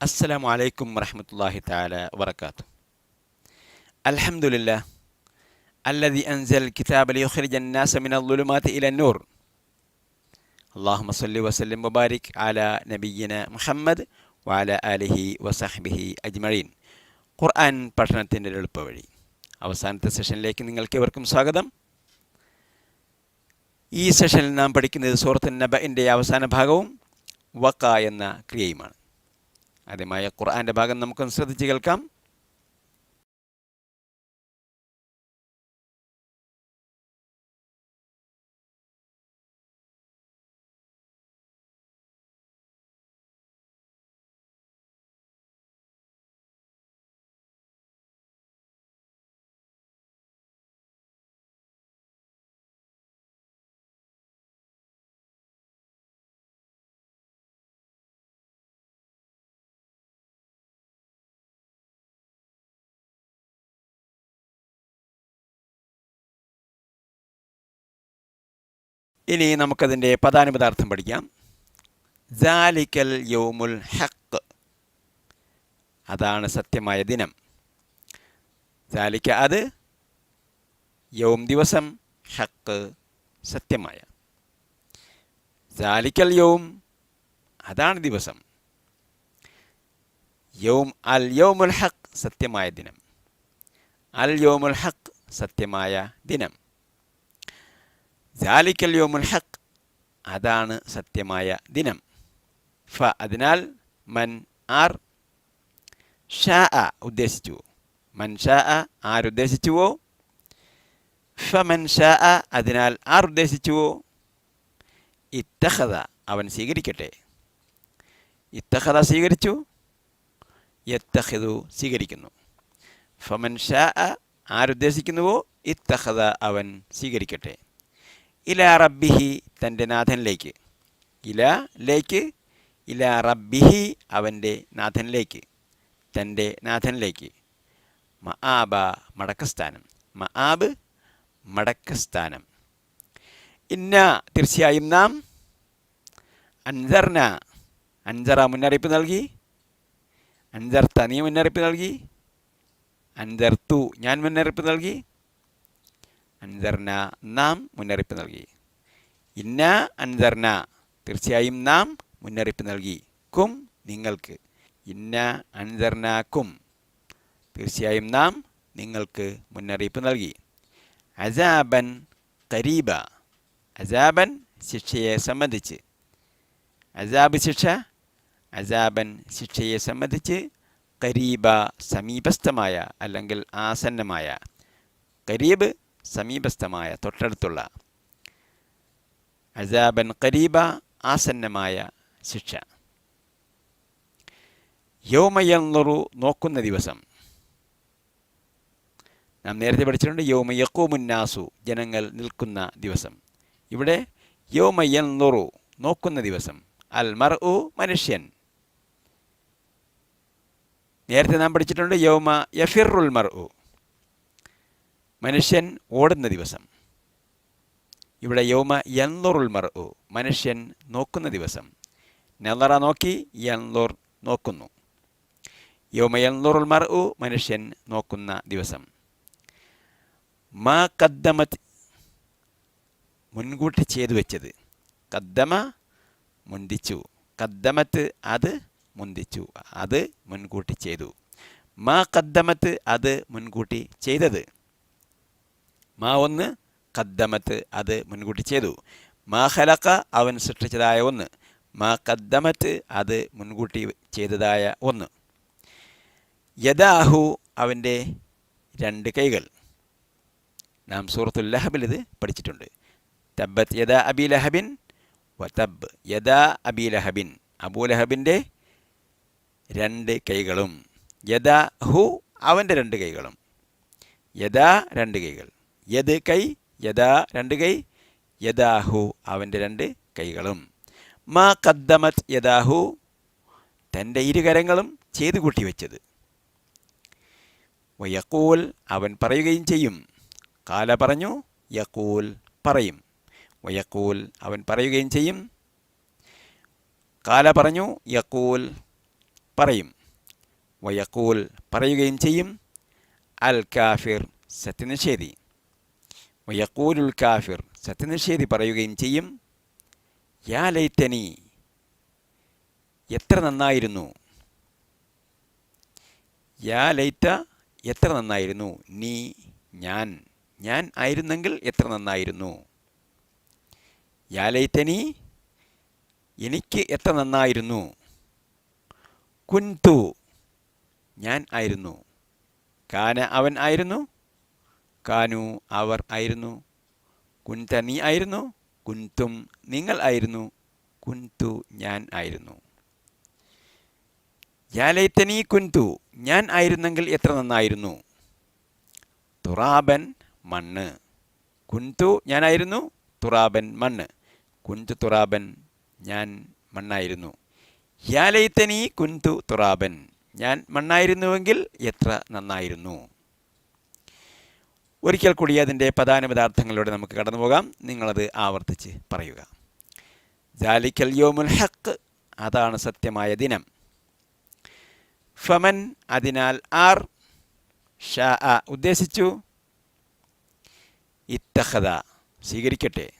السلام عليكم ورحمة الله تعالى وبركاته الحمد لله الذي أنزل الكتاب ليخرج الناس من الظلمات إلى النور اللهم صل وسلم وبارك على نبينا محمد وعلى آله وصحبه أجمعين ഖുർആൻ പഠനത്തിൻ്റെ എളുപ്പവഴി അവസാനത്തെ സെഷനിലേക്ക് നിങ്ങൾക്ക് എവർക്കും സ്വാഗതം ഈ സെഷനിൽ നാം പഠിക്കുന്നത് സൂറത്ത് നബഇൻ്റെ അവസാന ഭാഗവും വക്ക എന്ന ക്രിയയുമാണ് ആദ്യമായ ഖുർആന്റെ ഭാഗം നമുക്കൊന്ന് ശ്രദ്ധിച്ച് കേൾക്കാം. ഇനി നമുക്കതിന്റെ പദാനുപദാർത്ഥം പഠിക്കാം. ജാലിക്കൽ യൗമുൽ ഹക്ക് അതാണ് സത്യമായ ദിനം. ജാലിക്ക അത് യൗം ദിവസം ഹക്ക് സത്യമായ. ജാലിക്കൽ യൗം അതാണ് ദിവസം. യൗം അൽ യൗമുൽ ഹക്ക് സത്യമായ ദിനം. അൽ യൗമുൽ ഹക്ക് സത്യമായ ദിനം. ജാലിക്കൽ യോമുൽ ഹക്ക് അതാണ് സത്യമായ ദിനം. ഫ അതിനാൽ മൻ ആർ ഷാ അ ഉദ്ദേശിച്ചു. മൻ ഷാ അ ആരുദ്ദേശിച്ചുവോ ഫ മൻ ഷാ അ ആർ ഉദ്ദേശിച്ചുവോ? ഇത്തഹത അവൻ സ്വീകരിക്കട്ടെ. ഇത്തഹത സ്വീകരിച്ചു? യത്തഹിദു സ്വീകരിക്കുന്നു. ഫമൻ ഷാ ആരുദ്ദേശിക്കുന്നുവോ ഇത്തഹത അവൻ സ്വീകരിക്കട്ടെ. ഇല റബ്ബിഹി തന്റെ നാഥനിലേക്ക്. ഇല ലേക്ക് ഇല റബ്ബിഹി അവന്റെ നാഥനിലേക്ക് തന്റെ നാഥനിലേക്ക്. മആബ മടക്കസ്ഥാനം. മആബ് മടക്കസ്ഥാനം. ഇന്ന തീർച്ചയായും നാം അൻസർന അൻസറ മുന്നറിയിപ്പ് നൽകി അൻസർത്ത നീ മുന്നറിയിപ്പ് നൽകി അൻസർത്തു ഞാൻ മുന്നറിയിപ്പ് നൽകി അൻസർന നാം മുന്നറിയിപ്പ് നൽകി. ഇന്ന അൻസർന തീർച്ചയായും നാം മുന്നറിയിപ്പ് നൽകി കും നിങ്ങൾക്ക്. ഇന്ന അൻസർന കും തീർച്ചയായും നാം നിങ്ങൾക്ക് മുന്നറിയിപ്പ് നൽകി. അജാബൻ കരീബ അജാബൻ ശിക്ഷയെ സംബന്ധിച്ച്. അജാബ് ശിക്ഷ അജാബൻ ശിക്ഷയെ സംബന്ധിച്ച് കരീബ സമീപസ്ഥമായ അല്ലെങ്കിൽ ആസന്നമായ. കരീബ് സമീപസ്ഥമായ തൊട്ടടുത്തുള്ള. അസാബൻ കരീബ ആസന്നമായ ശിക്ഷ. യൗമയന്നുറു നോക്കുന്ന ദിവസം. നാം നേരത്തെ പഠിച്ചിട്ടുണ്ട് യോമയക്കൂമുന്നാസു ജനങ്ങൾ നിൽക്കുന്ന ദിവസം. ഇവിടെ യൗമയന്നുറു നോക്കുന്ന ദിവസം. അൽ മർ ഉ മനുഷ്യൻ. നേരത്തെ നാം പഠിച്ചിട്ടുണ്ട് യൗമ യഫിറുൽ മർ ഉ മനുഷ്യൻ ഓടുന്ന ദിവസം. ഇവിടെ യോമ യന്നുറുൽ മർ മനുഷ്യൻ നോക്കുന്ന ദിവസം. നെല്ലറ നോക്കി യന്നുർ നോക്കുന്നു. യോമ യന്നുറുൽ മർ മനുഷ്യൻ നോക്കുന്ന ദിവസം. മാ കദ്ദമത് മുൻകൂട്ടി ചെയ്തു വെച്ചത്. കദ്ദമ മുന്തിച്ചു. കദ്ദമത്ത് അത് മുന്തിച്ചു. അത് മുൻകൂട്ടി ചെയ്തു. മാ കദ്ദമത്ത് അത് മുൻകൂട്ടി ചെയ്തത്. മാ ഒന്ന് കദ്ദമത്ത് അത് മുൻകൂട്ടി ചെയ്തു. മാ ഹലക്ക അവൻ സൃഷ്ടിച്ചതായ ഒന്ന്. മാ കദ്ദമത്ത് അത് മുൻകൂട്ടി ചെയ്തതായ ഒന്ന്. യദാഹു അവന്റെ രണ്ട് കൈകൾ. നാം സൂറത്തുൽ ലഹബിൽ ഇത് പഠിച്ചിട്ടുണ്ട്. തബ്ബത്ത് യദാ അബി ലഹബിൻ വ തബ് യദ അബി ലഹബിൻ. അബൂ ലഹബിന്റെ രണ്ട് കൈകളും. യദാ ഹു അവന്റെ രണ്ട് കൈകളും. യദാ രണ്ട് കൈകൾ. യദ് കൈ യഥാ രണ്ട് കൈ യദാഹു അവന്റെ രണ്ട് കൈകളും. മാ കദ്ദമത് യദാഹു തന്റെ ഇരുകരങ്ങളും ചെയ്തു കൂട്ടി വെച്ചത്. വയക്കൂൽ അവൻ പറയുകയും ചെയ്യും. കാല പറഞ്ഞു യക്കൂൽ പറയും. വയക്കൂൽ അവൻ പറയുകയും ചെയ്യും. കാല പറഞ്ഞു യക്കൂൽ പറയും. വയക്കൂൽ പറയുകയും ചെയ്യും. അൽ കാഫിർ സത്യനിഷേധി. വയക്കൂലുൽ കാഫിർ സത്യനിഷേധി പറയുകയും ചെയ്യും. യാ ലൈറ്റനി എത്ര നന്നായിരുന്നു? യാ ലൈറ്റ എത്ര നന്നായിരുന്നു? നീ ഞാൻ ഞാൻ ആയിരുന്നെങ്കിൽ എത്ര നന്നായിരുന്നു? യാ ലൈറ്റനി എനിക്ക് എത്ര നന്നായിരുന്നു? കുൻതു ഞാൻ ആയിരുന്നു. കാന അവൻ ആയിരുന്നു? കാനു അവർ ആയിരുന്നു. കുൻത നീ ആയിരുന്നു കുൻതും നിങ്ങൾ ആയിരുന്നു കുൻതു ഞാൻ ആയിരുന്നു. യാലൈത്തനീ കുൻതു ഞാൻ ആയിരുന്നെങ്കിൽ എത്ര നന്നായിരുന്നു? തുറാബൻ മണ്ണ്. കുൻതു ഞാനായിരുന്നു തുറാബൻ മണ്ണ്. കുൻതു തുറാബൻ ഞാൻ മണ്ണായിരുന്നു. യാലൈത്തനീ കുൻതു തുറാബൻ ഞാൻ മണ്ണായിരുന്നുവെങ്കിൽ എത്ര നന്നായിരുന്നു? ഒരിക്കൽ കൂടി അതിന്റെ പ്രധാന പദാർത്ഥങ്ങളിലൂടെ നമുക്ക് കടന്നു പോകാം. നിങ്ങളത് ആവർത്തിച്ച് പറയുക. ജാലിക്കൽ യോമുൽ ഹക്ക് അതാണ് സത്യമായ ദിനം. ഫമൻ അതിനാൽ ആർ ഷാ ഉദ്ദേശിച്ചു. ഇത്തഹദ സ്വീകരിക്കട്ടെ.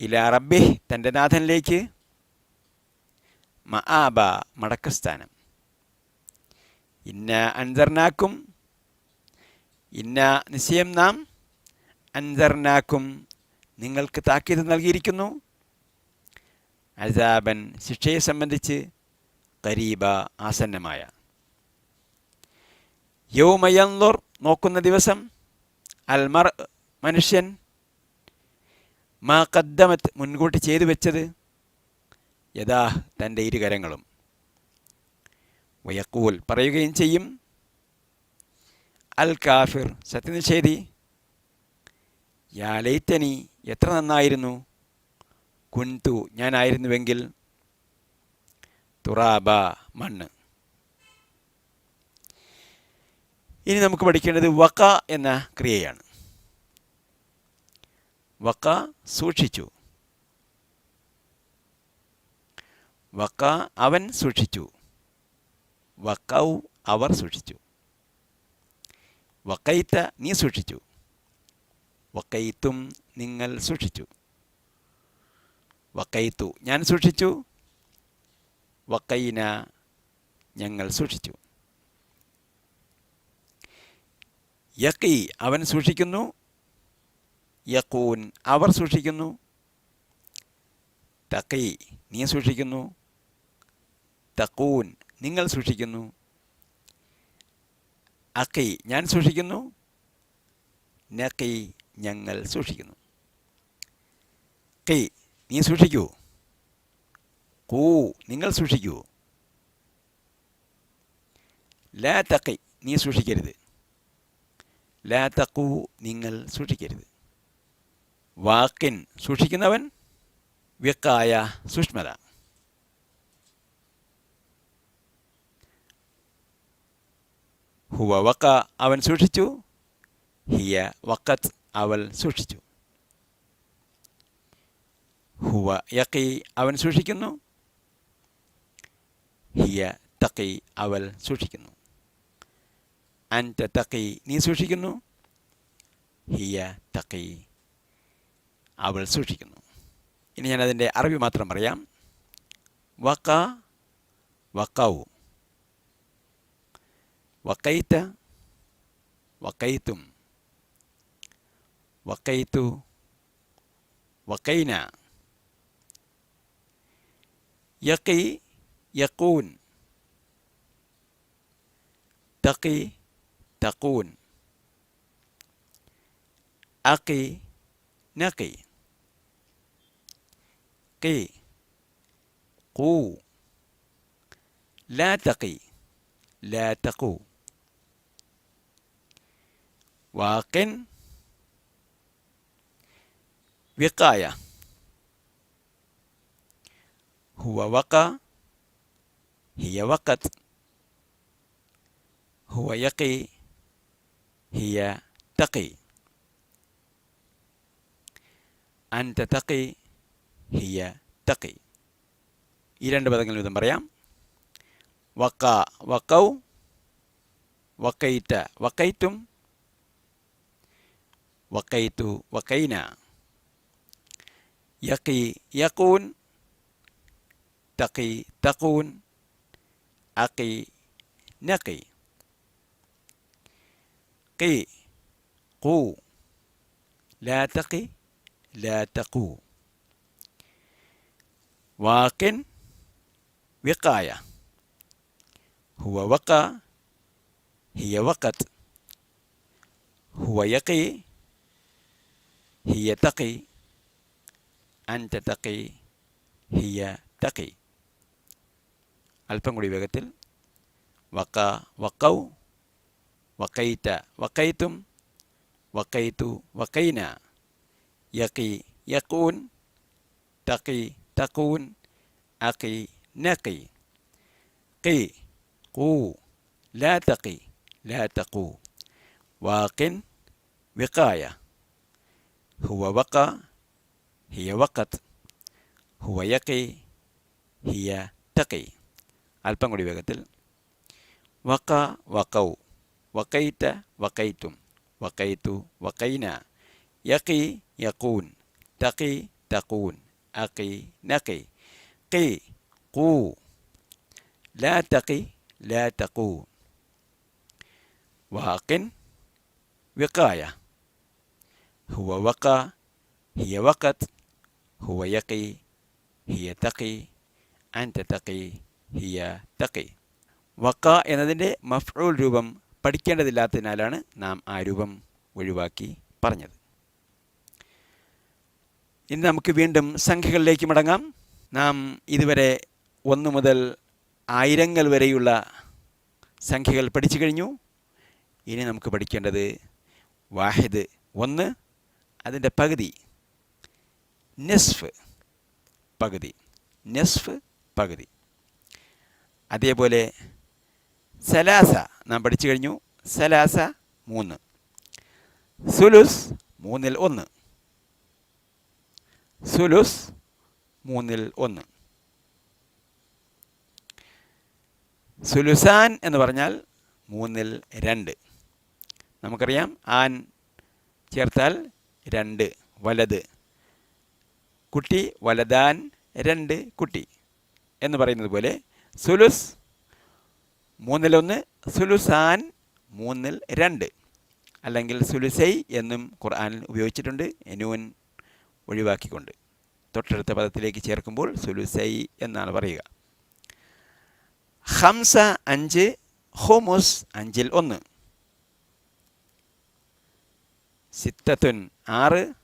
ഇല റബ്ബി തന്റെ നാഥനിലേക്ക്. മആബ മടക്കസ്ഥാനം. ഇന്ന അൻസർനാക്കും ഇന്ന നിശ്ചയം നാം അൻസർനാക്കും നിങ്ങൾക്ക് താക്കീത് നൽകിയിരിക്കുന്നു. അസാബൻ ശിക്ഷയെ സംബന്ധിച്ച് കരീബ ആസന്നമായ. യൗമയന്തുർ നോക്കുന്ന ദിവസം അൽമർ മനുഷ്യൻ മാ കദ്ദമത്ത് മുൻകൂട്ടി ചെയ്തു വെച്ചത് യഥാ തന്റെ ഇരുകരങ്ങളും. വയക്കൂൽ പറയുകയും ചെയ്യും അൽ കാഫിർ. സത്യനിഷേധി യാ ലൈത്തനി എത്ര നന്നായിരുന്നു? കുൻതു ഞാനായിരുന്നുവെങ്കിൽ തുറാബ മണ്ണ്. ഇനി നമുക്ക് പഠിക്കേണ്ടത് വക്ക എന്ന ക്രിയയാണ്. വക്ക സൂക്ഷിച്ചു. വക്ക അവൻ സൂക്ഷിച്ചു. വക്കൗ അവർ സൂക്ഷിച്ചു. വക്കൈത്ത നീ സൂക്ഷിച്ചു. വക്കൈത്തും നിങ്ങൾ സൂക്ഷിച്ചു. വക്കൈത്തു ഞാൻ സൂക്ഷിച്ചു. വക്കൈന ഞങ്ങൾ സൂക്ഷിച്ചു. യക്കി അവൻ സൂക്ഷിക്കുന്നു. യക്കൂൻ അവർ സൂക്ഷിക്കുന്നു. തക്കി നീ സൂക്ഷിക്കുന്നു. തക്കൂൻ നിങ്ങൾ സൂക്ഷിക്കുന്നു. അക്കി ഞാൻ സൂക്ഷിക്കുന്നു. നക്കി ഞങ്ങൾ സൂക്ഷിക്കുന്നു. കൈ നീ സൂക്ഷിക്കൂ. കൂ നിങ്ങൾ സൂക്ഷിക്കൂ. ലാ തക്കി നീ സൂക്ഷിക്കരുത്. ലാ തക്കൂ നിങ്ങൾ സൂക്ഷിക്കരുത്. വാക്കിൻ സൂക്ഷിക്കുന്നവൻ വ്യക്കായ സൂക്ഷ്മത. ഹുവ വക്ക അവൻ സൂക്ഷിച്ചു. ഹിയ വക്കത്ത് അവൾ സൂക്ഷിച്ചു. ഹുവ യക്കി അവൻ സൂക്ഷിക്കുന്നു. ഹിയ തക്കി അവൾ സൂക്ഷിക്കുന്നു. അന്റ തക്കി നീ സൂക്ഷിക്കുന്നു. ഹിയ തക്കി അവൾ സൂക്ഷിക്കുന്നു. ഇനി ഞാൻ അതിന്റെ അറബി മാത്രം പറയാം. വക്ക വക്കാവു وقيت وقيتم. وقيت وقينا. يقي يقون. تقي تقون. أقي نقي. قي قو. لا تقي لا تقو. واقن وقاية هو وقى هي وقت هو يقي هي تقي أنت تقي ഹിയ തക്കി ഈ രണ്ട് പദങ്ങൾ വിധം പറയാം വക്ക വക്കൗ വക്കൈറ്റ വക്കൈത്തും وقيت وقينا. يقي يقون تقي تقون أقي نقي. قي قو لا تقي لا تقو. واق وقاية. هو وقى هي وقت. هو يقي هي تقي أنت تقي هي تقي അല്പം കൂടി വേഗത്തിൽ വക്ക വക്കൗ വക്കൈറ്റ വക്കൈത്തും വക്കൈത്തു വക്കൈന യക്കി യക്കൂൻ തക്കി തക്കൂൻ അക്കി നക്കി قي قو لا تقي لا تقو واق وقاية هو وقى هي وقت هو يقي هي تقي. ألبان قولي بقتل وقى وقو. وقيت وقيتم. وقيت وقينا. يقي يقون. تقي تقون. أقي نقي. قي قو. لا تقي لا تقو. واق وقاية. هو وقى هي وقت هو يقي هي تقي أنت تقي ഹിയ തക്കി വക്ക എന്നതിൻ്റെ മഫ്ഊൽ രൂപം പഠിക്കേണ്ടതില്ലാത്തതിനാലാണ് നാം ആ രൂപം ഒഴിവാക്കി പറഞ്ഞത് ഇന്ന് നമുക്ക് വീണ്ടും സംഖ്യകളിലേക്ക് മടങ്ങാം നാം ഇതുവരെ ഒന്ന് മുതൽ ആയിരങ്ങൾ വരെയുള്ള സംഖ്യകൾ പഠിച്ചു കഴിഞ്ഞു ഇനി നമുക്ക് പഠിക്കേണ്ടത് വാഹിദ് ഒന്ന് അതിന്റെ പകുതി. നെസ്ഫ് പകുതി. നെസ്ഫ് പകുതി. അതേപോലെ സലാസ നാം പഠിച്ചു കഴിഞ്ഞു. സലാസ മൂന്ന്. സുലുസ് മൂന്നിൽ ഒന്ന്. സുലുസ് മൂന്നിൽ ഒന്ന്. സുലുസാൻ എന്ന് പറഞ്ഞാൽ മൂന്നിൽ രണ്ട്. നമുക്കറിയാം ആൻ ചേർത്താൽ രണ്ട് വലത്. കുട്ടി വലതാൻ രണ്ട് കുട്ടി എന്ന് പറയുന്നത് പോലെ സുലുസ് മൂന്നിലൊന്ന് സുലുസാൻ മൂന്നിൽ രണ്ട്. അല്ലെങ്കിൽ സുലുസൈ എന്നും ഖുർആനിൽ ഉപയോഗിച്ചിട്ടുണ്ട് എനുവൻ ഒഴിവാക്കിക്കൊണ്ട്. തൊട്ടടുത്ത പദത്തിലേക്ക് ചേർക്കുമ്പോൾ സുലുസൈ എന്നാണ് പറയുക. ഹംസ അഞ്ച് ഹോമുസ് അഞ്ചിൽ ഒന്ന്. സിത്തത്തുൻ. ആറ്.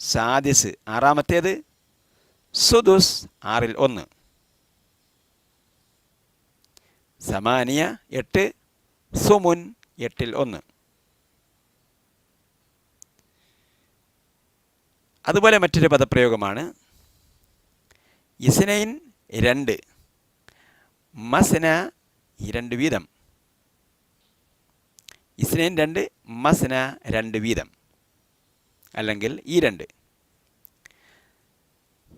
സാദിസ്. ആറാമത്തേത്? സുദുസ്. ആറിൽ ഒന്ന്. സമാനിയ എട്ട്. സുമുൻ എട്ടിൽ ഒന്ന്. അതുപോലെ മറ്റൊരു പദപ്രയോഗമാണ്. ഇസ്നൈൻ രണ്ട്. മസ്ന രണ്ട് വീതം. ഇസ്നൈൻ രണ്ട് മസ്ന രണ്ട് വീതം. അല്ലെങ്കിൽ ഈ രണ്ട്.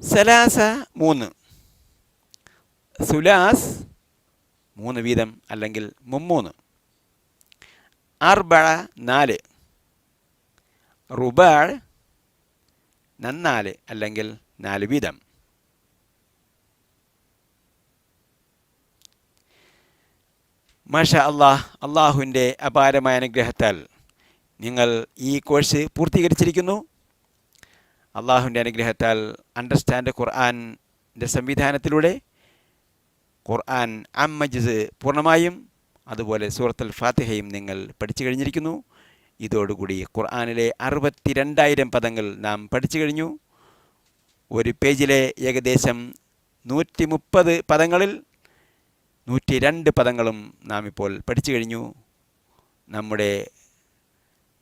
സലാസ മൂന്ന്. സുലാസ് മൂന്ന് വീതം അല്ലെങ്കിൽ മുമ്മൂന്ന്. അർബഴ നാല്. റുബാൾ നന്നാൽ അല്ലെങ്കിൽ നാല് വീതം. മാഷ അള്ളാഹ് അള്ളാഹുവിന്റെ അപാരമായ അനുഗ്രഹത്താൽ നിങ്ങൾ ഈ കോഴ്സ് പൂർത്തീകരിച്ചിരിക്കുന്നു. അള്ളാഹുവിന്റെ അനുഗ്രഹത്താൽ അണ്ടർസ്റ്റാൻഡ് ഖുർആാന്റെ സംവിധാനത്തിലൂടെ ഖുർആൻ അമ്മജിസ് പൂർണമായും അതുപോലെ സൂറത്തുൽ ഫാത്തിഹയും നിങ്ങൾ പഠിച്ചു കഴിഞ്ഞിരിക്കുന്നു. ഇതോടുകൂടി ഖുർആാനിലെ അറുപത്തി രണ്ടായിരം പദങ്ങൾ നാം പഠിച്ചു കഴിഞ്ഞു. ഒരു പേജിലെ ഏകദേശം നൂറ്റി മുപ്പത് പദങ്ങളിൽ നൂറ്റി രണ്ട് പദങ്ങളും നാം ഇപ്പോൾ പഠിച്ചു കഴിഞ്ഞു നമ്മുടെ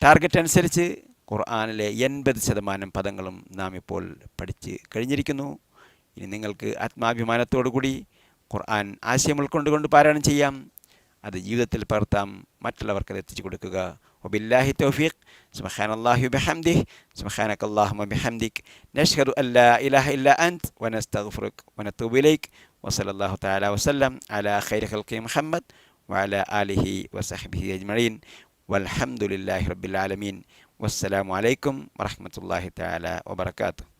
ടാർഗറ്റ് അനുസരിച്ച് ഖുർആനിലെ എൺപത് ശതമാനം പദങ്ങളും നാം ഇപ്പോൾ പഠിച്ച് കഴിഞ്ഞിരിക്കുന്നു ഇനി നിങ്ങൾക്ക് ആത്മാഭിമാനത്തോടു കൂടി ഖുർആൻ ആശയം ഉൾക്കൊണ്ടുകൊണ്ട് പാരായണം ചെയ്യാം അത് ജീവിതത്തിൽ പകർത്താം മറ്റുള്ളവർക്ക് അത് എത്തിച്ചു കൊടുക്കുക وبالله توفيق سبحان الله وبحمده سبحانك اللهم وبحمدك نشهد أن لا إله إلا أنت ونستغفرك ونتوب إليك وصلى الله تعالى وسلم على خير خلق محمد وعلى آله وصحبه أجمعين والحمد لله رب العالمين والسلام عليكم ورحمة الله تعالى وبركاته.